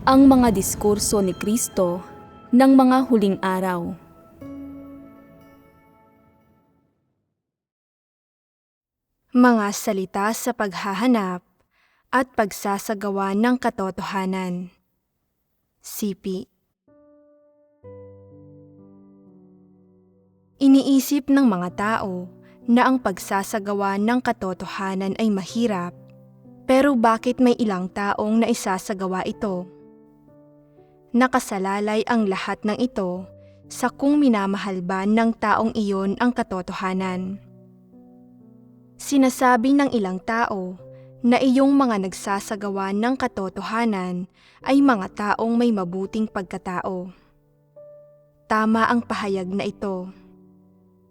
ang mga diskurso ni Kristo ng mga huling araw. Mga salita sa paghahanap at pagsasagawa ng katotohanan. Sipi Iniisip ng mga tao na ang pagsasagawa ng katotohanan ay mahirap, pero bakit may ilang taong naisasagawa ito? Nakasalalay ang lahat ng ito sa kung minamahal ba ng taong iyon ang katotohanan. Sinasabi ng ilang tao na iyong mga nagsasagawa ng katotohanan ay mga taong may mabuting pagkatao. Tama ang pahayag na ito.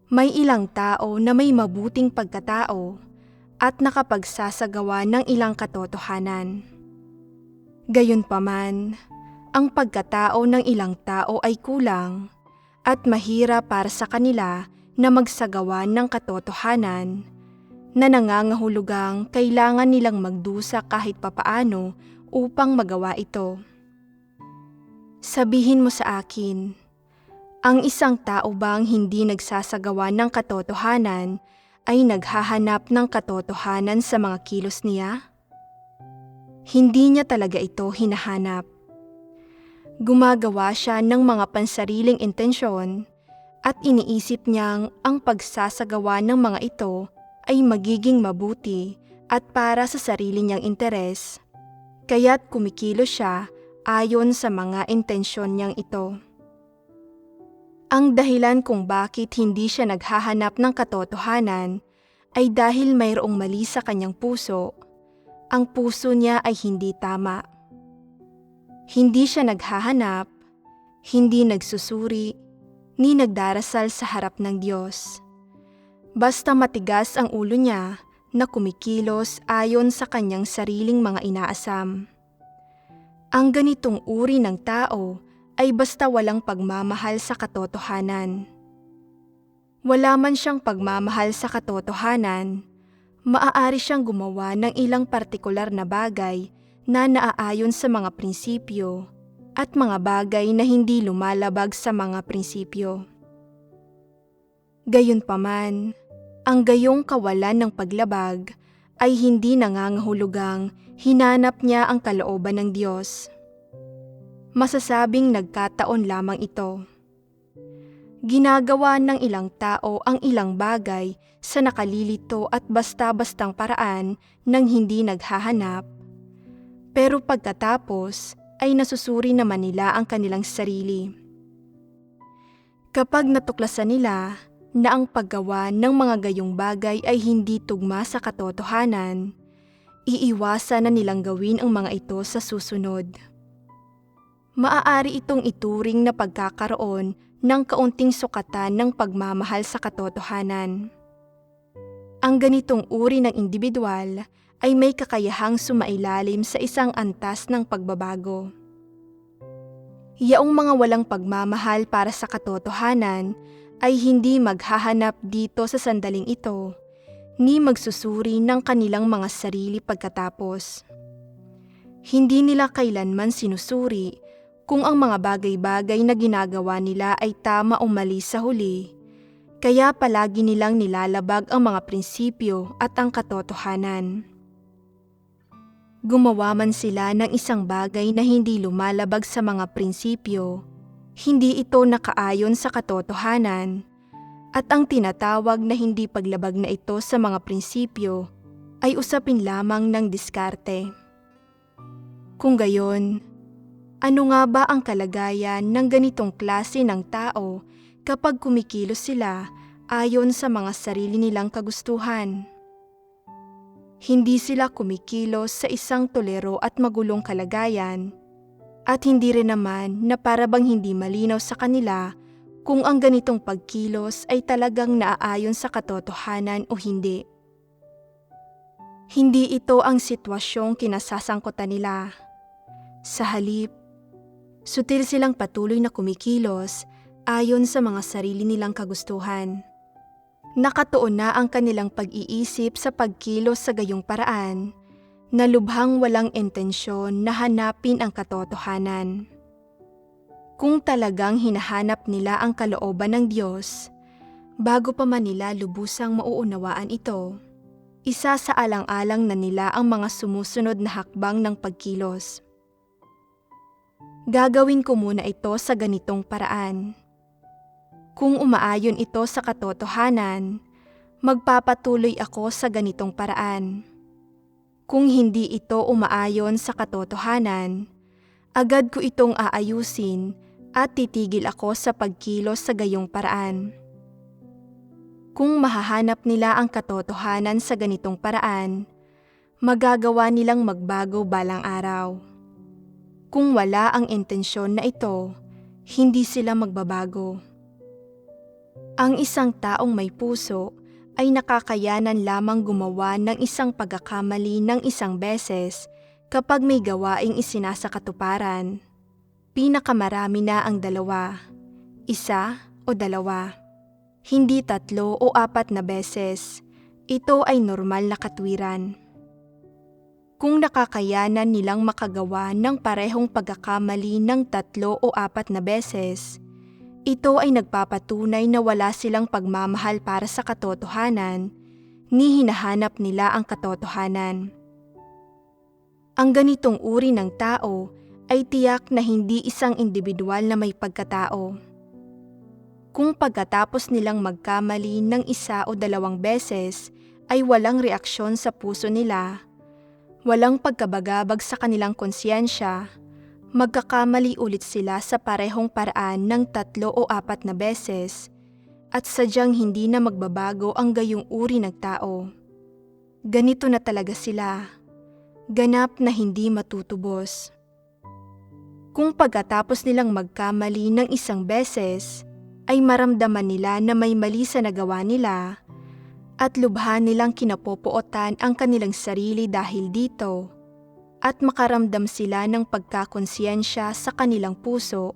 May ilang tao na may mabuting pagkatao at nakapagsasagawa ng ilang katotohanan. Gayunpaman, ang pagkatao ng ilang tao ay kulang at mahirap para sa kanila na magsagawa ng katotohanan na nangangahulugang kailangan nilang magdusa kahit papaano upang magawa ito. Sabihin mo sa akin, ang isang tao bang hindi nagsasagawa ng katotohanan ay naghahanap ng katotohanan sa mga kilos niya? Hindi niya talaga ito hinahanap. Gumagawa siya ng mga pansariling intensyon at iniisip niyang ang pagsasagawa ng mga ito ay magiging mabuti at para sa sarili niyang interes, kaya't kumikilos siya ayon sa mga intensyon niyang ito. Ang dahilan kung bakit hindi siya naghahanap ng katotohanan ay dahil mayroong mali sa kanyang puso. Ang puso niya ay hindi tama. Hindi siya naghahanap, hindi nagsusuri, ni nagdarasal sa harap ng Diyos. Basta matigas ang ulo niya na kumikilos ayon sa kanyang sariling mga inaasam. Ang ganitong uri ng tao ay basta walang pagmamahal sa katotohanan. Wala man siyang pagmamahal sa katotohanan, maaari siyang gumawa ng ilang partikular na bagay na naaayon sa mga prinsipyo at mga bagay na hindi lumalabag sa mga prinsipyo. Gayunpaman, ang gayong kawalan ng paglabag ay hindi nangangahulugang hinanap niya ang kalooban ng Diyos masasabing nagkataon lamang ito. Ginagawa ng ilang tao ang ilang bagay sa nakalilito at basta-bastang paraan nang hindi naghahanap. Pero pagkatapos ay nasusuri naman nila ang kanilang sarili. Kapag natuklasan nila na ang paggawa ng mga gayong bagay ay hindi tugma sa katotohanan, iiwasan na nilang gawin ang mga ito sa susunod maaari itong ituring na pagkakaroon ng kaunting sukatan ng pagmamahal sa katotohanan. Ang ganitong uri ng individual ay may kakayahang sumailalim sa isang antas ng pagbabago. Yaong mga walang pagmamahal para sa katotohanan ay hindi maghahanap dito sa sandaling ito, ni magsusuri ng kanilang mga sarili pagkatapos. Hindi nila kailanman sinusuri kung ang mga bagay-bagay na ginagawa nila ay tama o mali sa huli. Kaya palagi nilang nilalabag ang mga prinsipyo at ang katotohanan. Gumawa man sila ng isang bagay na hindi lumalabag sa mga prinsipyo, hindi ito nakaayon sa katotohanan, at ang tinatawag na hindi paglabag na ito sa mga prinsipyo ay usapin lamang ng diskarte. Kung gayon, ano nga ba ang kalagayan ng ganitong klase ng tao kapag kumikilos sila ayon sa mga sarili nilang kagustuhan? Hindi sila kumikilos sa isang tolero at magulong kalagayan at hindi rin naman na parabang hindi malinaw sa kanila kung ang ganitong pagkilos ay talagang naaayon sa katotohanan o hindi. Hindi ito ang sitwasyong kinasasangkutan nila. Sa halip, Sutil silang patuloy na kumikilos ayon sa mga sarili nilang kagustuhan. Nakatuon na ang kanilang pag-iisip sa pagkilos sa gayong paraan na lubhang walang intensyon na hanapin ang katotohanan. Kung talagang hinahanap nila ang kalooban ng Diyos, bago pa man nila lubusang mauunawaan ito, isa sa alang-alang na nila ang mga sumusunod na hakbang ng pagkilos. Gagawin ko muna ito sa ganitong paraan. Kung umaayon ito sa katotohanan, magpapatuloy ako sa ganitong paraan. Kung hindi ito umaayon sa katotohanan, agad ko itong aayusin at titigil ako sa pagkilos sa gayong paraan. Kung mahahanap nila ang katotohanan sa ganitong paraan, magagawa nilang magbago balang araw. Kung wala ang intensyon na ito, hindi sila magbabago. Ang isang taong may puso ay nakakayanan lamang gumawa ng isang pagkakamali ng isang beses kapag may gawaing isinasakatuparan. Pinakamarami na ang dalawa, isa o dalawa. Hindi tatlo o apat na beses. Ito ay normal na katwiran. Kung nakakayanan nilang makagawa ng parehong pagkakamali ng tatlo o apat na beses, ito ay nagpapatunay na wala silang pagmamahal para sa katotohanan, ni hinahanap nila ang katotohanan. Ang ganitong uri ng tao ay tiyak na hindi isang individual na may pagkatao. Kung pagkatapos nilang magkamali ng isa o dalawang beses ay walang reaksyon sa puso nila, walang pagkabagabag sa kanilang konsyensya, magkakamali ulit sila sa parehong paraan ng tatlo o apat na beses at sadyang hindi na magbabago ang gayong uri ng tao. Ganito na talaga sila, ganap na hindi matutubos. Kung pagkatapos nilang magkamali ng isang beses, ay maramdaman nila na may mali sa nagawa nila at lubha nilang kinapopuotan ang kanilang sarili dahil dito at makaramdam sila ng pagkakonsyensya sa kanilang puso.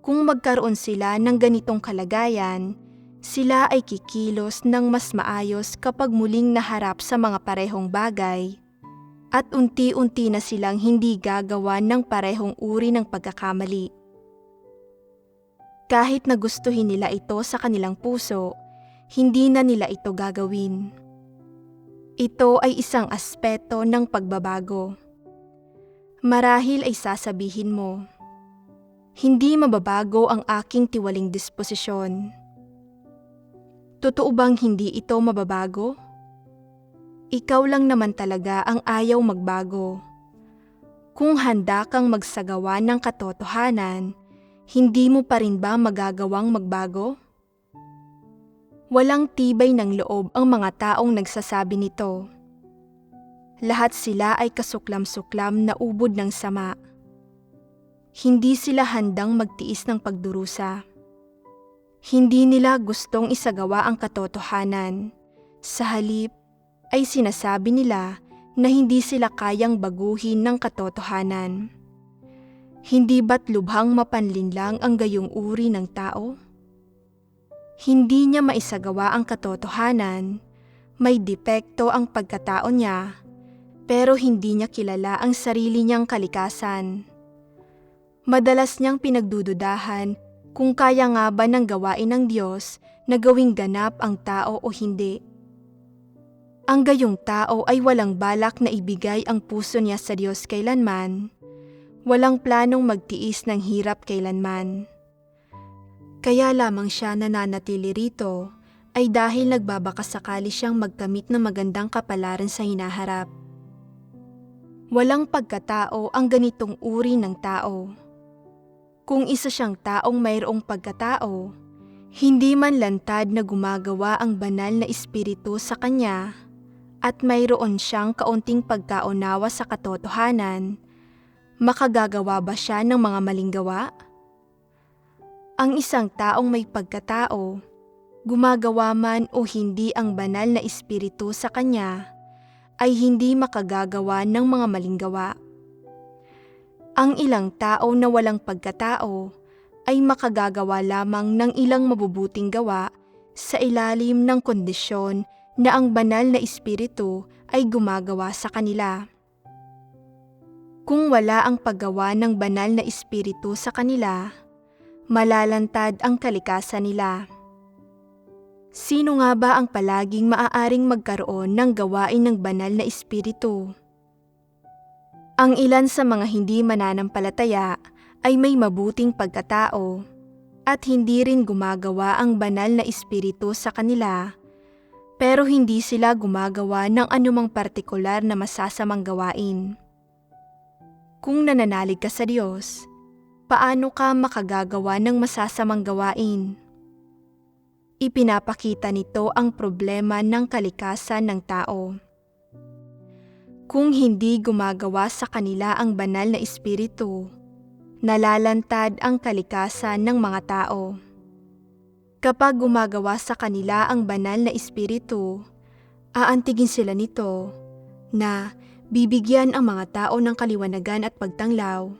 Kung magkaroon sila ng ganitong kalagayan, sila ay kikilos ng mas maayos kapag muling naharap sa mga parehong bagay at unti-unti na silang hindi gagawa ng parehong uri ng pagkakamali. Kahit na gustuhin nila ito sa kanilang puso, hindi na nila ito gagawin. Ito ay isang aspeto ng pagbabago. Marahil ay sasabihin mo, hindi mababago ang aking tiwaling disposisyon. Totoo bang hindi ito mababago? Ikaw lang naman talaga ang ayaw magbago. Kung handa kang magsagawa ng katotohanan, hindi mo pa rin ba magagawang magbago? Walang tibay ng loob ang mga taong nagsasabi nito. Lahat sila ay kasuklam-suklam na ubod ng sama. Hindi sila handang magtiis ng pagdurusa. Hindi nila gustong isagawa ang katotohanan. Sa halip ay sinasabi nila na hindi sila kayang baguhin ng katotohanan. Hindi ba't lubhang mapanlinlang ang gayong uri ng tao? Hindi niya maisagawa ang katotohanan, may depekto ang pagkatao niya, pero hindi niya kilala ang sarili niyang kalikasan. Madalas niyang pinagdududahan kung kaya nga ba ng gawain ng Diyos na gawing ganap ang tao o hindi. Ang gayong tao ay walang balak na ibigay ang puso niya sa Diyos kailanman, walang planong magtiis ng hirap kailanman. Kaya lamang siya nananatili rito ay dahil nagbabakasakali siyang magkamit ng magandang kapalaran sa hinaharap. Walang pagkatao ang ganitong uri ng tao. Kung isa siyang taong mayroong pagkatao, hindi man lantad na gumagawa ang banal na espiritu sa kanya at mayroon siyang kaunting pagkaunawa sa katotohanan, makagagawa ba siya ng mga maling gawa? Ang isang taong may pagkatao, gumagawa man o hindi ang banal na espiritu sa kanya, ay hindi makagagawa ng mga maling gawa. Ang ilang tao na walang pagkatao ay makagagawa lamang ng ilang mabubuting gawa sa ilalim ng kondisyon na ang banal na espiritu ay gumagawa sa kanila. Kung wala ang paggawa ng banal na espiritu sa kanila, malalantad ang kalikasan nila. Sino nga ba ang palaging maaaring magkaroon ng gawain ng banal na espiritu? Ang ilan sa mga hindi mananampalataya ay may mabuting pagkatao at hindi rin gumagawa ang banal na espiritu sa kanila pero hindi sila gumagawa ng anumang partikular na masasamang gawain. Kung nananalig ka sa Diyos, paano ka makagagawa ng masasamang gawain? Ipinapakita nito ang problema ng kalikasan ng tao. Kung hindi gumagawa sa kanila ang banal na espiritu, nalalantad ang kalikasan ng mga tao. Kapag gumagawa sa kanila ang banal na espiritu, aantigin sila nito na bibigyan ang mga tao ng kaliwanagan at pagtanglaw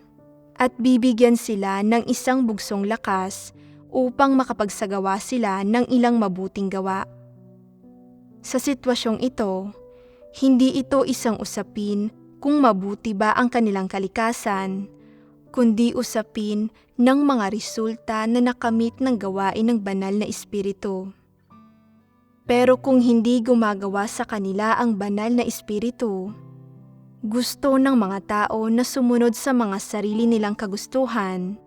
at bibigyan sila ng isang bugsong lakas upang makapagsagawa sila ng ilang mabuting gawa. Sa sitwasyong ito, hindi ito isang usapin kung mabuti ba ang kanilang kalikasan, kundi usapin ng mga resulta na nakamit ng gawain ng banal na espiritu. Pero kung hindi gumagawa sa kanila ang banal na espiritu, gusto ng mga tao na sumunod sa mga sarili nilang kagustuhan,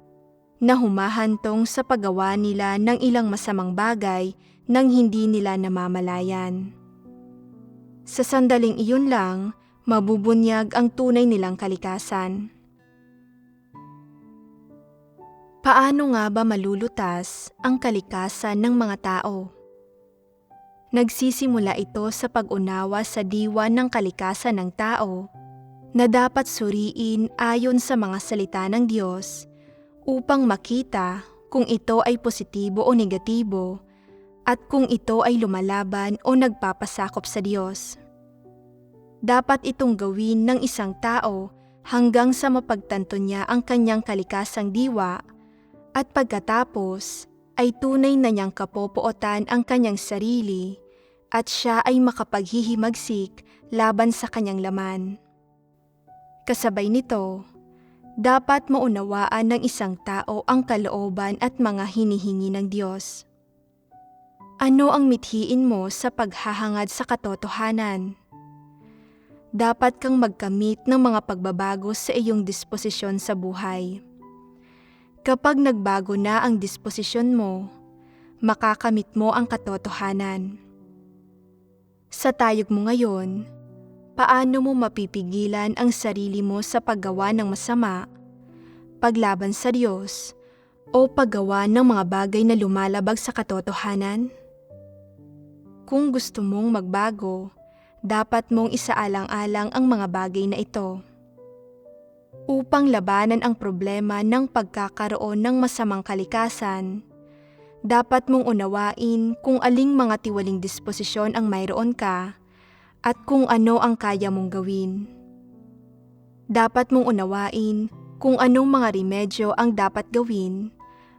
na humahantong sa paggawa nila ng ilang masamang bagay nang hindi nila namamalayan. Sa sandaling iyon lang, mabubunyag ang tunay nilang kalikasan. Paano nga ba malulutas ang kalikasan ng mga tao? Nagsisimula ito sa pag-unawa sa diwa ng kalikasan ng tao na dapat suriin ayon sa mga salita ng Diyos upang makita kung ito ay positibo o negatibo at kung ito ay lumalaban o nagpapasakop sa Diyos. Dapat itong gawin ng isang tao hanggang sa mapagtanto niya ang kanyang kalikasang diwa at pagkatapos ay tunay na niyang kapopootan ang kanyang sarili at siya ay makapaghihimagsik laban sa kanyang laman. Kasabay nito, dapat maunawaan ng isang tao ang kalooban at mga hinihingi ng Diyos. Ano ang mithiin mo sa paghahangad sa katotohanan? Dapat kang magkamit ng mga pagbabago sa iyong disposisyon sa buhay. Kapag nagbago na ang disposisyon mo, makakamit mo ang katotohanan. Sa tayog mo ngayon, paano mo mapipigilan ang sarili mo sa paggawa ng masama, paglaban sa Diyos, o paggawa ng mga bagay na lumalabag sa katotohanan? Kung gusto mong magbago, dapat mong isaalang-alang ang mga bagay na ito. Upang labanan ang problema ng pagkakaroon ng masamang kalikasan, dapat mong unawain kung aling mga tiwaling disposisyon ang mayroon ka at kung ano ang kaya mong gawin. Dapat mong unawain kung anong mga remedyo ang dapat gawin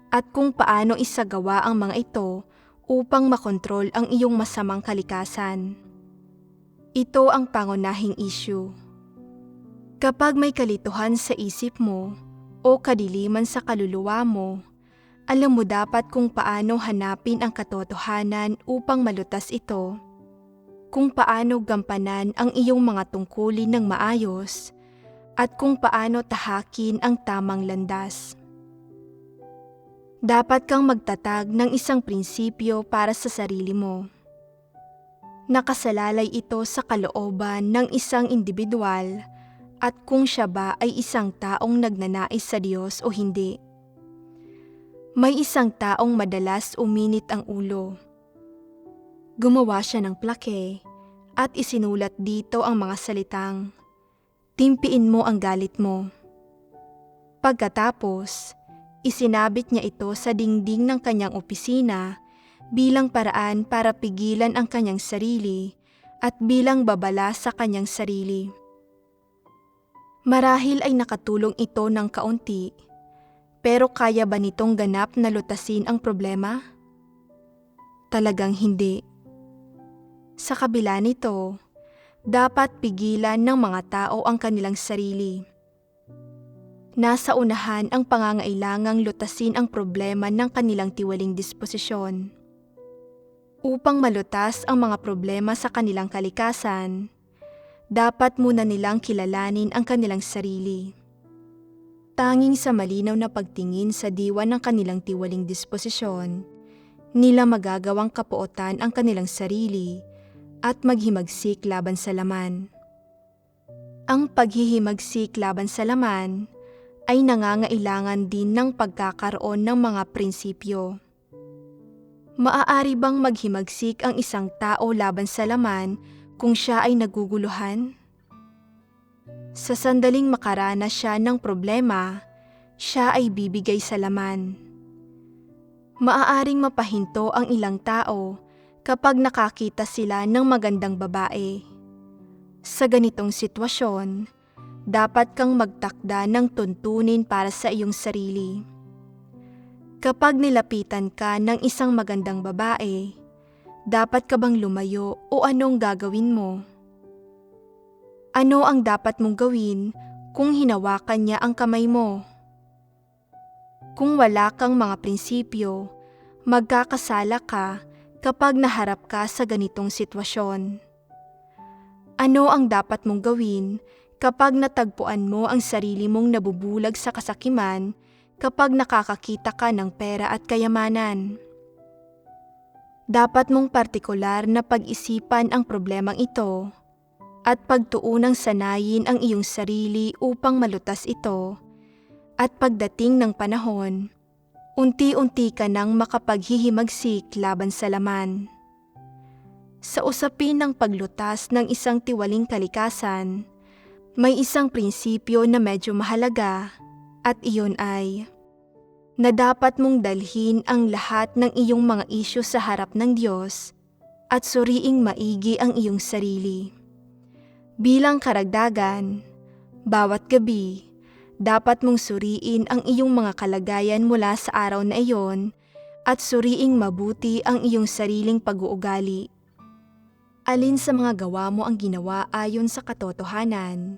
at kung paano isagawa ang mga ito upang makontrol ang iyong masamang kalikasan. Ito ang pangunahing issue. Kapag may kalituhan sa isip mo o kadiliman sa kaluluwa mo, alam mo dapat kung paano hanapin ang katotohanan upang malutas ito. Kung paano gampanan ang iyong mga tungkulin ng maayos at kung paano tahakin ang tamang landas. Dapat kang magtatag ng isang prinsipyo para sa sarili mo. Nakasalalay ito sa kalooban ng isang individual at kung siya ba ay isang taong nagnanais sa Diyos o hindi. May isang taong madalas uminit ang ulo. Gumawa siya ng plake at isinulat dito ang mga salitang, Timpiin mo ang galit mo. Pagkatapos, isinabit niya ito sa dingding ng kanyang opisina bilang paraan para pigilan ang kanyang sarili at bilang babala sa kanyang sarili. Marahil ay nakatulong ito ng kaunti, pero kaya ba nitong ganap na lutasin ang problema? Talagang hindi. Sa kabila nito, dapat pigilan ng mga tao ang kanilang sarili. Nasa unahan ang pangangailangang lutasin ang problema ng kanilang tiwaling disposisyon. Upang malutas ang mga problema sa kanilang kalikasan, dapat muna nilang kilalanin ang kanilang sarili. Tanging sa malinaw na pagtingin sa diwa ng kanilang tiwaling disposisyon, nila magagawang kapuotan ang kanilang sarili at maghimagsik laban sa laman. Ang paghihimagsik laban sa laman ay nangangailangan din ng pagkakaroon ng mga prinsipyo. Maaari bang maghimagsik ang isang tao laban sa laman kung siya ay naguguluhan? Sa sandaling makaranas siya ng problema, siya ay bibigay sa laman. Maaaring mapahinto ang ilang tao kapag nakakita sila ng magandang babae. Sa ganitong sitwasyon, dapat kang magtakda ng tuntunin para sa iyong sarili. Kapag nilapitan ka ng isang magandang babae, dapat ka bang lumayo o anong gagawin mo? Ano ang dapat mong gawin kung hinawakan niya ang kamay mo? Kung wala kang mga prinsipyo, magkakasala ka kapag naharap ka sa ganitong sitwasyon. Ano ang dapat mong gawin kapag natagpuan mo ang sarili mong nabubulag sa kasakiman kapag nakakakita ka ng pera at kayamanan? Dapat mong partikular na pag-isipan ang problemang ito at pagtuunang sanayin ang iyong sarili upang malutas ito at pagdating ng panahon, unti-unti ka nang makapaghihimagsik laban sa laman. Sa usapin ng paglutas ng isang tiwaling kalikasan, may isang prinsipyo na medyo mahalaga at iyon ay na dapat mong dalhin ang lahat ng iyong mga isyu sa harap ng Diyos at suriing maigi ang iyong sarili. Bilang karagdagan, bawat gabi, dapat mong suriin ang iyong mga kalagayan mula sa araw na iyon at suriing mabuti ang iyong sariling pag-uugali. Alin sa mga gawa mo ang ginawa ayon sa katotohanan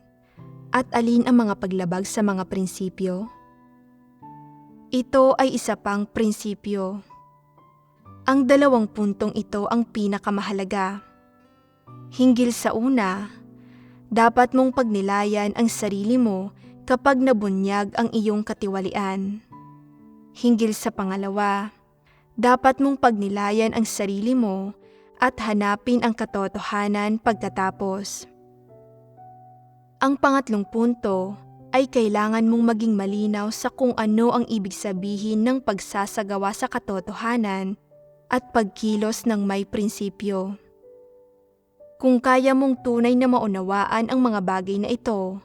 at alin ang mga paglabag sa mga prinsipyo? Ito ay isa pang prinsipyo. Ang dalawang puntong ito ang pinakamahalaga. Hinggil sa una, dapat mong pagnilayan ang sarili mo kapag nabunyag ang iyong katiwalian. Hinggil sa pangalawa, dapat mong pagnilayan ang sarili mo at hanapin ang katotohanan pagkatapos. Ang pangatlong punto ay kailangan mong maging malinaw sa kung ano ang ibig sabihin ng pagsasagawa sa katotohanan at pagkilos ng may prinsipyo. Kung kaya mong tunay na maunawaan ang mga bagay na ito,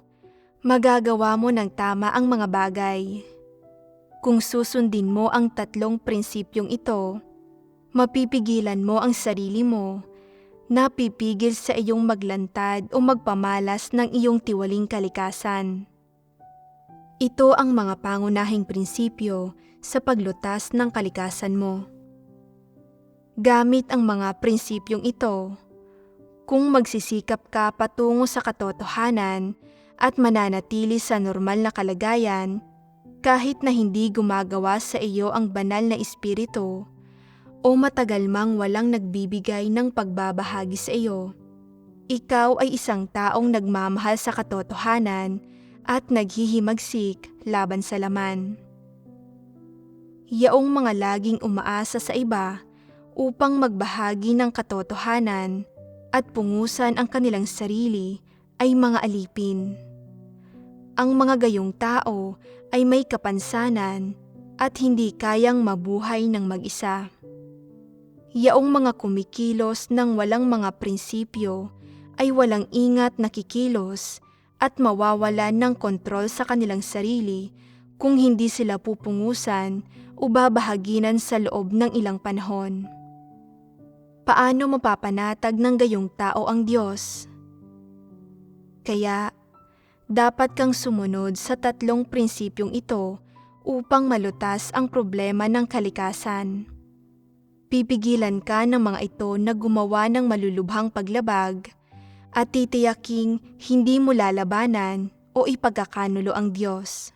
magagawa mo ng tama ang mga bagay. Kung susundin mo ang tatlong prinsipyong ito, mapipigilan mo ang sarili mo na pipigil sa iyong maglantad o magpamalas ng iyong tiwaling kalikasan. Ito ang mga pangunahing prinsipyo sa paglutas ng kalikasan mo. Gamit ang mga prinsipyong ito, kung magsisikap ka patungo sa katotohanan at mananatili sa normal na kalagayan, kahit na hindi gumagawa sa iyo ang banal na espiritu o matagal mang walang nagbibigay ng pagbabahagi sa iyo, ikaw ay isang taong nagmamahal sa katotohanan at naghihimagsik laban sa laman. Yaong mga laging umaasa sa iba upang magbahagi ng katotohanan at pungusan ang kanilang sarili ay mga alipin. Ang mga gayong tao ay may kapansanan at hindi kayang mabuhay ng mag-isa. Yaong mga kumikilos ng walang mga prinsipyo ay walang ingat na kikilos at mawawala ng kontrol sa kanilang sarili kung hindi sila pupungusan o babahaginan sa loob ng ilang panahon. Paano mapapanatag ng gayong tao ang Diyos? Kaya, dapat kang sumunod sa tatlong prinsipyong ito upang malutas ang problema ng kalikasan. Pipigilan ka ng mga ito na gumawa ng malulubhang paglabag at titiyaking hindi mo lalabanan o ipagkakanulo ang Diyos.